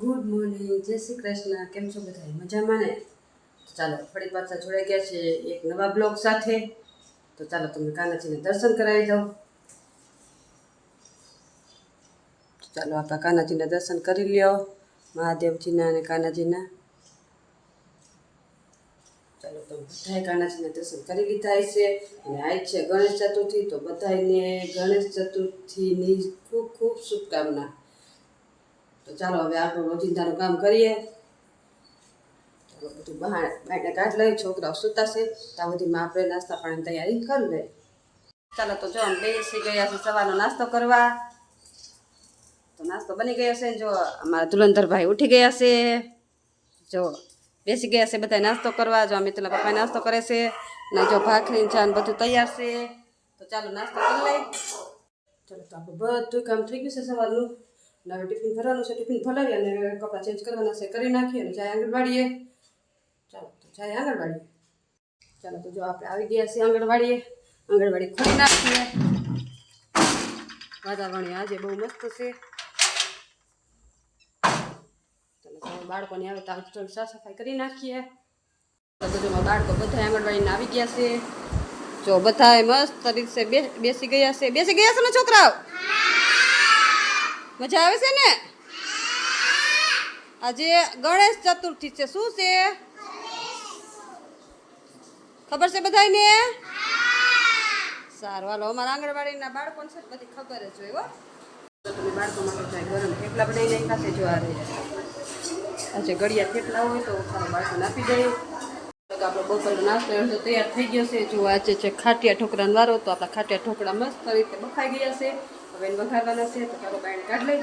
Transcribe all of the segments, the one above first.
Good morning, જય શ્રી કૃષ્ણ. કેમ છો બધા મજામાં ને? ચાલો, ફરી પાછા જોડાઈ ગયા છે એક નવા બ્લોગ સાથે. તો ચાલો, તમને કાનાજીને દર્શન કરાવી દઉં. ચાલો, આપણે કાનાજીના દર્શન કરી લ્યો, મહાદેવજીના અને કાનાજીના. ચાલો, તો બધાએ કાનાજીના દર્શન કરી લીધા છે અને આ છે ગણેશ ચતુર્થી. તો બધાને ગણેશ ચતુર્થીની ખૂબ ખૂબ શુભકામના. તો ચાલો હવે આપણું રોજિંદાનું કામ કરીએ. બધું બહાર બાયને કાઢ લઈ, છોકરાઓ સૂતાશે ત્યાં સુધીમાં આપણે નાસ્તા પાણી તૈયારી કરી લે. ચાલો, તો જો બેસી ગયા છે સવારનો નાસ્તો કરવા. તો નાસ્તો બની ગયો છે જો, અમારા ધુલંધરભાઈ ઉઠી ગયા છે. જો, બેસી ગયા છે બધા નાસ્તો કરવા. જો અમે પેલા પપ્પા નાસ્તો કરે છે. ને જો, ભાખરી ચા ને બધું તૈયાર છે. તો ચાલો, નાસ્તો કરી લઈ ચાલો, તો આપણું બધું કામ થઈ ગયું છે સવારનું. અને હવે ટિફિન ભરવાનું છે, ટિફિન ભરાવી અને કપડાં ચેન્જ કરવાના છે, કરી નાખીએ અને જાય આંગણવાડીએ. ચાલો તો જાય આંગણવાડીએ. ચાલો તો જો આપણે આવી ગયા છીએ આંગણવાડીએ. આંગણવાડી ખોલી નાખીએ વાતાવરણ આજે બહુ મસ્ત છે. ચાલો તો બાળકોને આવે તો આજે થોડી સાફ સફાઈ કરી નાખીએ. તો બધું બાળકો બધા આંગણવાડીને આવી ગયા છે. જો બધા મસ્ત રીતે બે- બેસી ગયા છે. બેસી ગયા છે ને છોકરાઓ? મજા આવે છે ને? આજે ગણેશ ચતુર્થી છે. શું છે? ખબર છે બધાને સારું. હાલો, અમારા આંગણવાડીના બાળકોને છે બધી ખબર જ હોય, હો. તમે બાળકો ગરમ થેપલા બનાવીને નાખ્યા છે, જો આ આજે ગળિયા થેપલા હોય તો બાળકોને આપી દઈએ. આપણો બપોરનો નાસ્તો તૈયાર થઈ ગયો છે. જો આજે છે ખાટિયા ઠોકરાનો વારો તો આપણા ખાટિયા ઠોકરા મસ્ત રીતે બફાઈ ગયા છે. એને વઘારવાના છે, તો ચાલો બાયણે કાઢ લઈ.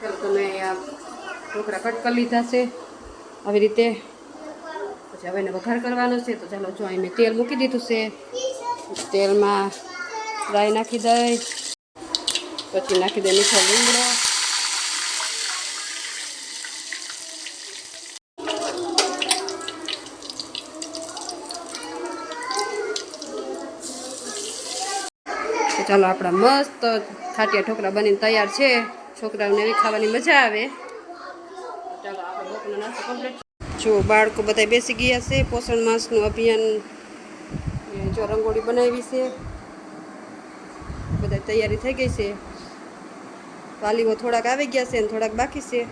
ચાલો તમે આ ઢોકળા કટ કરી લીધા છે. આવી રીતે પછી હવે એને વઘાર કરવાનો છે, તો ચાલો જો અહીં મેં તેલ મૂકી દીધું છે. તેલમાં રાઈ નાખી દઈ, પછી નાખી દે મીઠો લીમડો. ચાલો આપણા મસ્ત ખાટિયા ઠોકરા બનીને તૈયાર છે. છોકરાઓને એવી ખાવાની મજા આવે. ચાલો જો બાળકો બધા બેસી ગયા છે. પોષણ માસનું અભિયાન જો રંગોળી બનાવી છે. બધા તૈયારી થઈ ગઈ છે. વાલીઓ થોડાક આવી ગયા છે અને થોડાક બાકી છે.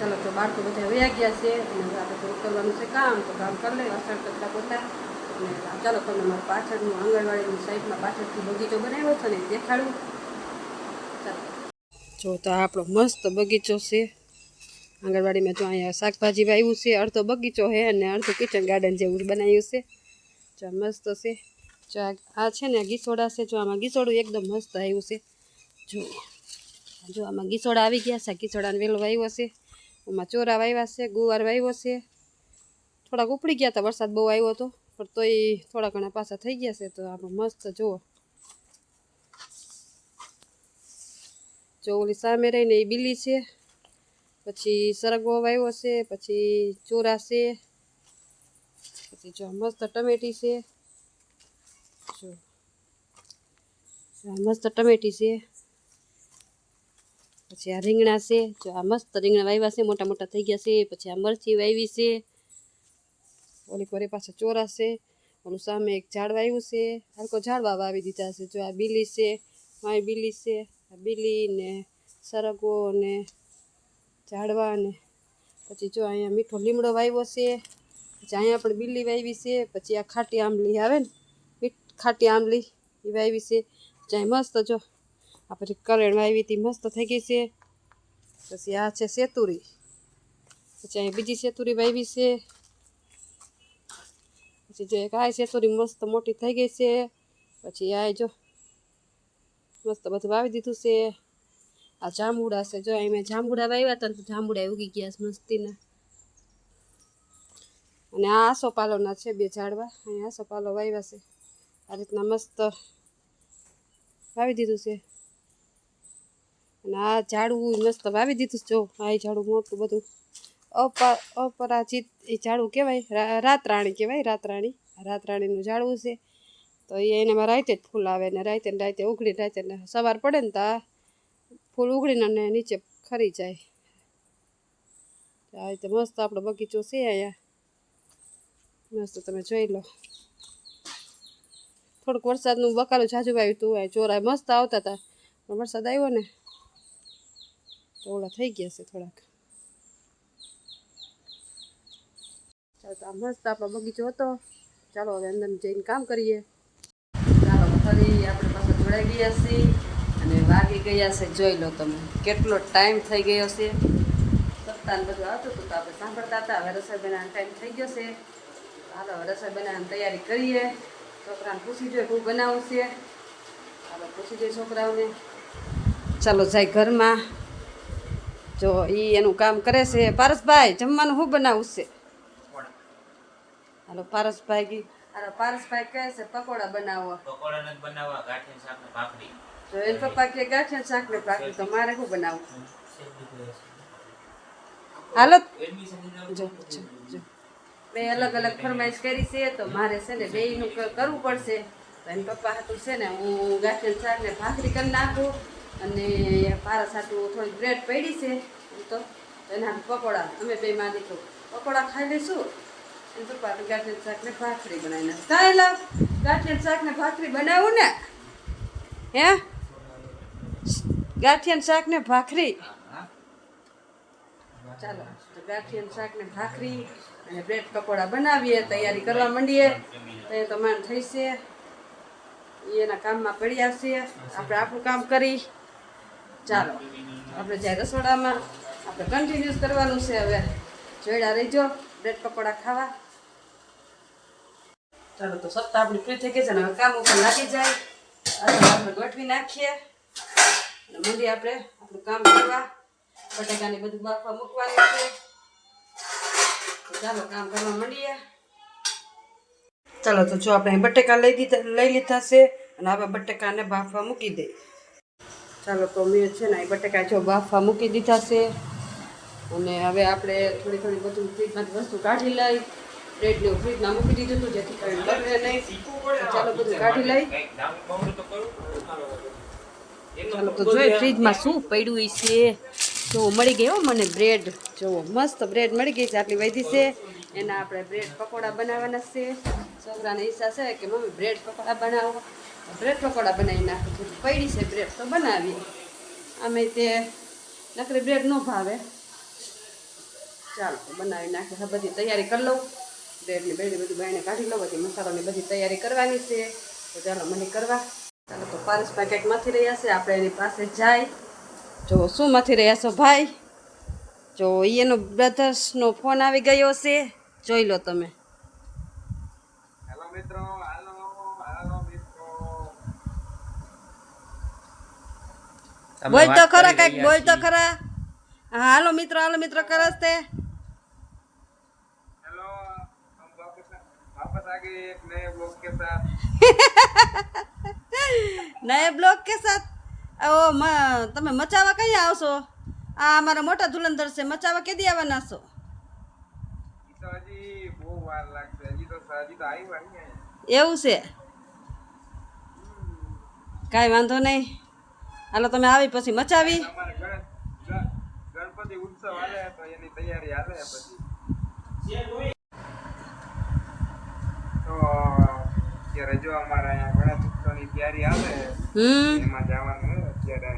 ચાલો, તો બાળકો બધા વયા ગયા છે. આપણે કરવાનું છે કામ. તો કામ કરી લઈએ અસર કરતા પોતા. અને ચાલો તમને મારા પાછળનું આંગણવાડીની સાઈડમાં પાછળથી બગીચો બનાવ્યો છે ને દેખાડું. જો તો આપણો મસ્ત બગીચો છે. આંગણવાડીમાં જો અહીંયા શાકભાજી વાવ્યું છે, અડધો બગીચો છે અને અડધું કિચન ગાર્ડન જેવું બનાવ્યું છે. જો મસ્ત છે. જો આ છે ને ગીસોડા છે. જો આમાં ગીસોડું એકદમ મસ્ત આવ્યું છે. જો જો આમાં ગીસોડા આવી ગયા છે. ગીસોડાને વેલો વાવ્યો છે. એમાં ચોરા વાવ્યા છે, ગુવાર વાવ્યો છે. થોડાક ઉપડી ગયા હતા, વરસાદ બહુ આવ્યો હતો. પણ તોય થોડા ઘણા પાછા થઈ ગયા છે તો આપણે મસ્ત જુઓ. જો ઓલી સામે રહીને એ બીલી છે, પછી સરગવો વાવ્યો છે, પછી ચોરા છે, પછી જો મસ્ત ટમેટી છે. જો મસ્ત ટમેટી છે, પછી આ રીંગણા છે, જો આ મસ્ત રીંગણા વાવ્યા છે, મોટા મોટા થઈ ગયા છે, પછી આ મરચી વાવી છે ઓલી કોરે પાછા ચોરા છે ઓલું સામે એક ઝાડ વાવ્યું છે. હલકો ઝાડવા વાવી દીધા છે. જો આ બીલી છે, માય બીલી છે. આ બીલી ને સરગવો ને ઝાડવા ને પછી જો અહીંયા મીઠો લીમડો વાવ્યો છે, પછી અહીંયા પણ બીલી વાવી છે, પછી આ ખાટી આંબલી આવે ને ખાટી આંબલી એ વાવી છે. જ્યાં મસ્ત જો, આ પછી કરેણ વાવી હતી, મસ્ત થઈ ગઈ છે. પછી આ છે સેતુરી. પછી અહીંયા બીજી સેતુરી વાવી છે. પછી જો એક આ સેતુરી મસ્ત મોટી થઈ ગઈ છે. પછી આ જો મસ્ત બધું વાવી દીધું છે. આ જાંબુડા છે. જો અહીં મેં જાંબુડા વાવ્યા હતા ને જાંબુડા ઉગી ગયા છે મસ્તીના. અને આ આસોપાલોના છે બે ઝાડવા. અહીં આસોપાલો વાવ્યા છે. આ રીતના મસ્ત વાવી દીધું છે. અને આ ઝાડવું મસ્ત વાવી દીધું જો આ ઝાડવું ઝાડું મોટું બધું. અપરાજિત એ ઝાડું કહેવાય રાતરાણી કહેવાય, રાતરાણી. રાતરાણીનું ઝાડવું છે. તો એ એનામાં રાતે જ ફૂલ આવે ને રાતે ને રાતે ઉઘડી, રાતે ને સવાર પડે ને તો ફૂલ ઉઘડીને અને નીચે ખરી જાય. આ રીતે મસ્ત આપણો બગીચો છે અહીંયા. મસ્ત તમે જોઈ લો. થોડુંક વરસાદનું બકાલું જાજુ આવ્યું હતું, આ ચોરા મસ્ત આવતા હતા. પણ વરસાદ આવ્યો ને, તો ઓલા થઈ ગયા છે થોડાક. ચાલો મસ્ત આપણો બગીચો હતો. ચાલો હવે અંદર જઈને કામ કરીએ. ચાલો, ફરી આપણે પાસે જોડાઈ ગયા છીએ અને વાગી ગયા છે, જોઈ લો તમે, કેટલો ટાઈમ થઈ ગયો છે. સપ્તાહ બધું આવતું હતું તો આપણે સાંભળતા હતા, હવે રસોઈ બનાવવાનો ટાઈમ થઈ ગયો છે. હાલો હવે રસોઈ બનાવવાની તૈયારી કરીએ. છોકરાને પૂછી જોઈએ હું બનાવું છે. હાલો પૂછી જોઈએ છોકરાઓને. ચાલો, જાય ઘરમાં. જો એ એનું કામ કરે છે. પારસભાઈ, જમવાનું શું બનાવવું છે? હાલો પારસભાઈ કી હાલો પારસભાઈ કહે છે પકોડા બનાવો. પકોડા નથી બનાવવા ગાંઠિયા શાક ને ભાખરી. તો એ પપ્પા કે ગાંઠિયા શાક ને ભાખરી તો મારે શું બનાવવું હાલો. જો જો બે અલગ અલગ ફરમાઈશ કરી છે તો મારે છે ને બેયનું કરવું પડશે. તો એન પપ્પા હતું છે ને હું ગાંઠિયા શાક ને ભાખરી કરી નાખું અને પારસ હાટું થોડી બ્રેડ પડી છે એમ તો. એના પકોડા અમે બે માં દીધું પકોડા ખાઈ લઈશું. શાક ને ભાખરી બનાવી નાખ કાંઈ લાવ ગાંઠિયા શાક ને ભાખરી બનાવું ને, હે? ગાંઠિયા શાક ને ભાખરી. ચાલો, તો ગાંઠિયા શાક ને ભાખરી અને બ્રેડ પકોડા બનાવીએ, તૈયારી કરવા માંડીએ. તો તો માન થઈ એના કામમાં પડ્યા છે. આપણે આપણું કામ કરી. ચાલો, આપણે જાય રસોડામાં. આપણે કન્ટિન્યુઅસ કરવાનું છે હવે. જોઈડા રહીજો. બ્રેડ પકોડા ખાવા. ચાલો તો સપ્તાહ આપણી ફ્રી થઈ ગઈ છે ને હવે કામ ઉપર લાગી જાય. આપણે ગોઠવી નાખીએ. અને મંડી આપણે આપણું કામ કરવા. બટાકાને બધું બાફવા મૂકવાનું છે. ચાલો કામ કરવા માંડીએ. ચાલો તો જો આપણે બટેકા લઈ દીધા લઈ લીધા છે અને હવે બટેકાને બાફવા મૂકી દે ચાલો તો મેં છે ને એ બટેકા જો બાફવા મૂકી દીધા છે. અને હવે આપણે થોડી થોડી બધું ફ્રીજમાંથી વસ્તુ કાઢી લઈ. બ્રેડને ફ્રીજમાં મૂકી દીધું હતું જેથી કરીને બગડે નહીં. ચાલો બધું કાઢી લઈ. ચાલો તો જોઈ ફ્રીજમાં શું પડ્યું છે? જો મળી ગયો મને બ્રેડ જો મસ્ત બ્રેડ મળી ગઈ છે આટલી વધી છે. એના આપણે બ્રેડ પકોડા બનાવવાના છે. છોકરાને ઈચ્છા છે કે મમ્મી બ્રેડ પકોડા બનાવો. બ્રેડ પકોડા બનાવી નાખો પડી છે બ્રેડ તો બનાવીએ અમે તે નકરી બ્રેડ ન ભાવે. ચાલો બનાવી નાખે બધી તૈયારી કરી લઉં. બ્રેડની બેડી બધું બાયણે કાઢી લો બધી મસાલાની બધી તૈયારી કરવાની છે. તો ચાલો મને કરવા. ચાલો તો પારસ પેકેટ મથી રહ્યા છે આપણે એની પાસે જાય. જો શું મથી રહ્યા છો ભાઈ? જો એનો બ્રધર્સનો ફોન આવી ગયો છે જોઈ લો તમે. હેલો મિત્રો બોલ તો ખરા કંઈક બોલ તો ખરા. હા હાલો મિત્રો હાલો મિત્રો કરસ તે. નયે બ્લોક કે સાથ ઓ તમે મચાવા કઈ આવશો? આ અમારા મોટા ધુલંધર છે મચાવા કેદી આવવાના છો? એવું છે? કાંઈ વાંધો નહીં. હાલો તમે આવી પછી મચાવી. ગણપતિ ઉત્સવ હાલે તો એની તૈયારી હાલે પછી. તો અત્યારે જો અમારે અહીંયા ગણેશ ઉત્સવની તૈયારી આવે એમાં જવાનું અત્યારે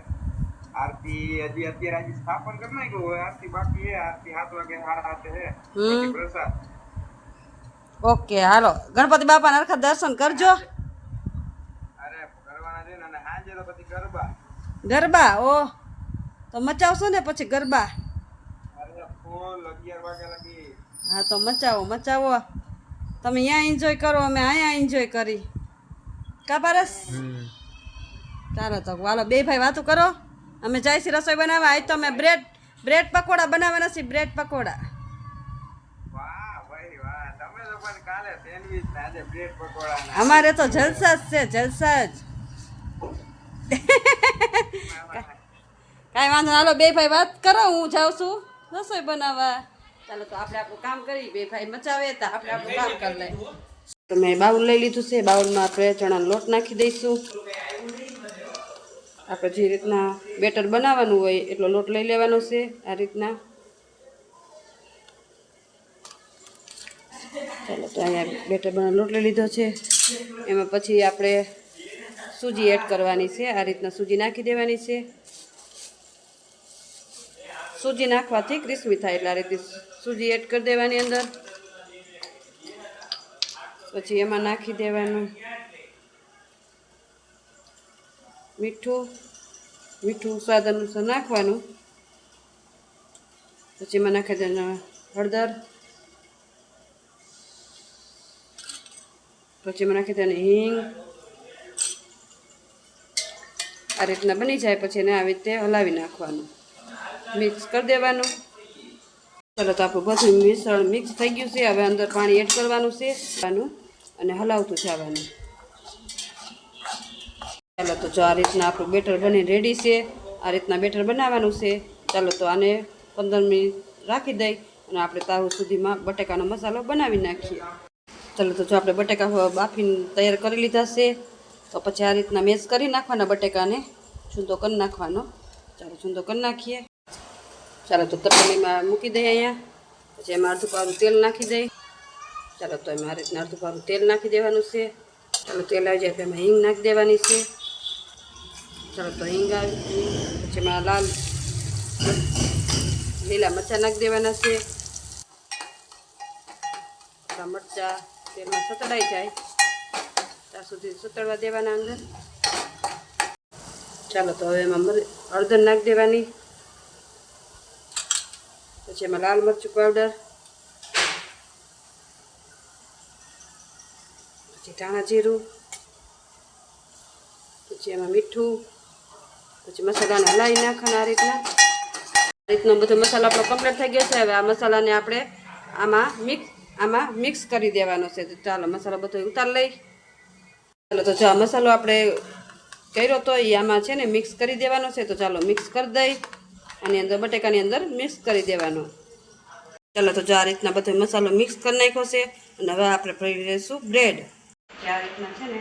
આરતી હજી અત્યારે હજી સ્થાપન કરી નાખ્યું હોય આરતી બાકી હે આરતી સાત વાગે સાડા સાતે હે પ્રસાદ. ઓકે હાલો. ગણપતિ બાપાના હરખા દર્શન કરજો. અરે કરવાના છે ને અને સાંજે તો પછી ગરબા. ગરબા ઓ. તો મચાવશો ને પછી ગરબા. અરે ફૂલ અગિયાર વાગે લગી. હા તો મચાવો મચાવો. તમે અહીંયા એન્જોય કરો અમે અહીંયા એન્જોય કરી. કા પારસ? ચાલો તો વાલો બે ભાઈ વાતો કરો. અમે જાય છે રસોઈ બનાવવા આજ તો અમે બ્રેડ બ્રેડ પકોડા બનાવવાના છે બ્રેડ પકોડા. અમારે તો જલસા જ છે જલસા જ. કાંઈ વાંધો. હાલો બે ભાઈ વાત કરો હું જાઉં છું રસોઈ બનાવવા. ચાલો તો આપણે આપણું કામ કરી બે ભાઈ મચાવે તો આપણે આપણું કામ કરી લઈએ. તો મેં બાઉલ લઈ લીધું છે બાઉલમાં આપણે ચણાનો લોટ નાખી દઈશું. આપણે જે રીતના બેટર બનાવવાનું હોય એટલો લોટ લઈ લેવાનો છે આ રીતના. ચાલો તો અહીંયા બેટર બનાવવાનો લોટ લઈ લીધો છે. એમાં પછી આપણે સૂજી એડ કરવાની છે આ રીતના સૂજી નાખી દેવાની છે. સૂજી નાખવાથી ક્રિસ્મી થાય એટલે આ રીતે સૂજી એડ કરી દેવાની અંદર. પછી એમાં નાખી દેવાનું મીઠું. મીઠું સ્વાદ અનુસાર નાખવાનું. પછી એમાં નાખી દેવાનું હળદર. પછી એમાં નાખી દેવાની હિંગ. આ રીતના બની જાય, પછી એને આવી રીતે હલાવી નાખવાનું. મિક્સ કરી દેવાનું. ચાલો તો આપણું બધું મિશ્રણ મિક્સ થઈ ગયું છે. હવે અંદર પાણી એડ કરવાનું છે. અને હલાવતું જવાનું. ચાલો તો જો આ રીતના આપણું બેટર બની રેડી છે. આ રીતના બેટર બનાવવાનું છે. ચાલો તો આને પંદર મિનિટ રાખી દઈ અને આપણે તારું સુધીમાં બટેકાનો મસાલો બનાવી નાખીએ. ચાલો તો જો આપણે બટેકા બાફીને તૈયાર કરી લીધા છે, તો પછી આ રીતના મેશ કરી નાખવાના બટેકાને. છૂંદો કરી નાખવાનો. ચાલો છૂંદો કરી નાખીએ. ચાલો તો તપેલીમાં મૂકી દઈએ અહીંયા. પછી એમાં અડધું પારું તેલ નાખી દઈ ચાલો તો એમાં આ રીતના અડધું પારું તેલ નાખી દેવાનું છે. ચાલો તેલ આવી જાય એમાં હિંગ નાખી દેવાની છે. ચાલો તો હિંગ આવી પછી એમાં લાલ લીલા મરચાં નાખી દેવાના છે. આપણા મરચાં તેલમાં સતડાઈ જાય. ત્યાં સુધી સતડવા દેવાના અંદર. ચાલો તો હવે એમાં હળદર નાખી દેવાની. પછી એમાં લાલ મરચું પાવડર પછી ધાણા જીરું, પછી એમાં મીઠું, પછી મસાલાને હલાવી નાખવાના આ રીતના. આ રીતનો બધો મસાલો આપણો કમ્પ્લીટ થઈ ગયો છે. હવે આ મસાલાને આપણે આમાં મિક્સ આમાં મિક્સ કરી દેવાનો છે. તો ચાલો મસાલો બધો ઉતાર લઈ. ચાલો તો જો મસાલો આપણે કર્યો તો એ આમાં છે ને મિક્સ કરી દેવાનો છે. તો ચાલો મિક્સ કરી દઈ. આની અંદર, બટેકાની અંદર મિક્સ કરી દેવાનો. ચાલો, તો જો આ રીતના બધો મસાલો મિક્સ કરી નાખ્યો છે, અને હવે આપણે ભરી લઈશું બ્રેડ આ રીતના છે ને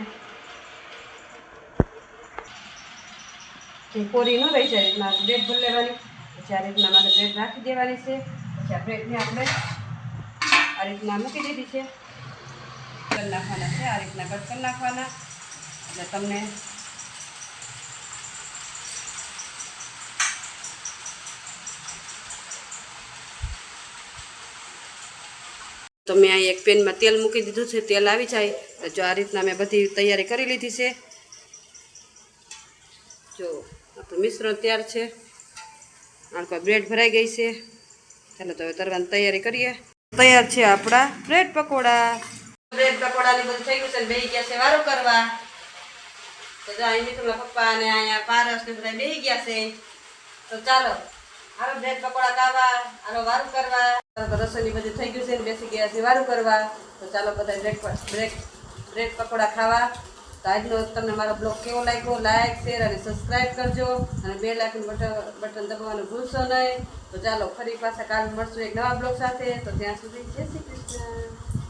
કોરી ન રહી જાય રીતના બ્રેડ ભરી લેવાની પછી આ રીતના મારે બ્રેડ નાખી દેવાની છે. પછી આ બ્રેડને આપણે આ રીતના મૂકી દીધી છે. કરી નાખવાના છે, આ રીતના કટ નાખવાના. એટલે તમને તો મેં અહીં એક પેનમાં તેલ મૂકી દીધું છે, તેલ આવી જાય. તો જો આ રીતના મેં બધી તૈયારી કરી લીધી છે. જો આપણું મિશ્રણ તૈયાર છે. આણકો બ્રેડ ભરાઈ ગઈ છે. ચાલો તો હવે તરવાની તૈયારી કરીએ. તૈયાર છે આપણા બ્રેડ પકોડા. બ્રેડ પકોડાની બધું થઈ ગયું છે બેસી ગયા છે વારો કરવા. તો જો અહીં મિત્રોના પપ્પા અને અહીંયા પારસ ને બધા બેસી ગયા છે. તો ચાલો આરો બ્રેડ પકોડા ખાવા આરો વારું કરવા. રસોઈની બધું થઈ ગયું છે ને બેસી ગયા છે વારું કરવા. તો ચાલો બધા બ્રેડ બ્રેક બ્રેડ પકોડા ખાવા. તો આજનો તમને મારો બ્લોગ કેવો લાગ્યો? લાઈક શેર અને સબસ્ક્રાઈબ કરજો. અને બે લાઇકનું બટન બટન દબાવવાનું ભૂલશો નહીં. તો ચાલો ફરી પાછા કાલ મળશું એક નવા બ્લોગ સાથે. તો ત્યાં સુધી જય શ્રી કૃષ્ણ.